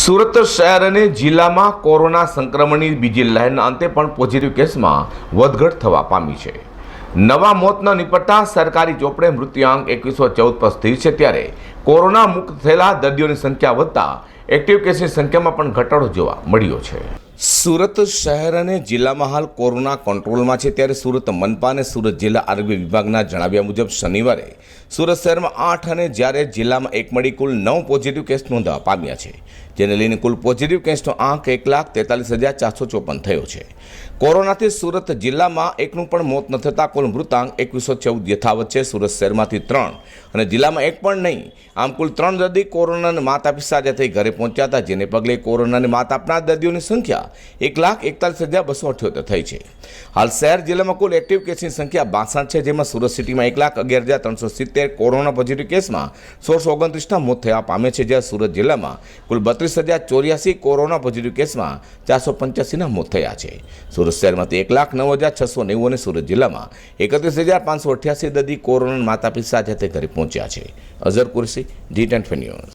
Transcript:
સુરત શહેર અને જિલ્લામાં કોરોના સંક્રમણની બીજી લહેરના અંતે પણ પોઝિટિવ કેસમાં વધઘટ થવા પામી છે. નવા મોતના નિપટતા સરકારી ચોપડે મૃત્યુઆંક એકવીસો ચૌદ પર સ્થિર છે ત્યારે કોરોના મુક્ત થયેલા દર્દીઓની સંખ્યા વધતા એક્ટિવ કેસની સંખ્યામાં પણ ઘટાડો જોવા મળ્યો છે. સુરત શહેર અને જિલ્લામાં હાલ કોરોના કંટ્રોલમાં છે ત્યારે સુરત મનપા અને સુરત જિલ્લા આરોગ્ય વિભાગના જણાવ્યા મુજબ શનિવારે સુરત શહેરમાં આઠ અને જ્યારે જિલ્લામાં એક મળી કુલ નવ પોઝિટિવ કેસ નોંધવા પામ્યા છે, જેને લઈને કુલ પોઝિટિવ કેસનો આંક એક લાખ તેતાલીસ હજાર ચારસો ચોપન થયો છે. કોરોનાથી સુરત જિલ્લામાં એકનું પણ મોત ન થતાં કુલ મૃતાંક એકવીસો ચૌદ યથાવત છે. સુરત શહેરમાંથી ત્રણ અને જિલ્લામાં એક પણ નહીં, આમ કુલ ત્રણ દર્દી કોરોનાને માત આપી સાજા થઈ ઘરે પહોંચ્યા હતા, જેને પગલે કોરોનાને માત આપનાર દર્દીઓની સંખ્યા એક લાખ એકતાલીસ હજાર બસો અઠ્યોતેર થઈ છે. હાલ શહેર જિલ્લામાં કુલ એક્ટિવ કેસની સંખ્યા બાસઠ છે, જેમાં સુરત સિટીમાં એક લાખ અગિયાર હજાર ત્રણસો સિત્તેર કોરોના પોઝિટિવ કેસમાં સોળસો ઓગણત્રીસના મોત થયા પામે છે જ્યારે સુરત જિલ્લામાં કુલ બત્રીસ હજાર ચોર્યાસી કોરોના પોઝિટિવ કેસમાં ચારસો પંચ્યાસીના મોત થયા છે. સુરત શહેરમાંથી એક લાખ નવ હજાર છસો નેવું અને સુરત જિલ્લામાં એકત્રીસ હજાર પાંચસો અઠ્યાસી દર્દી કોરોના માતાપિતા સાથે ઘરે પહોંચ્યા છે. Azhar Kursi ji tent news.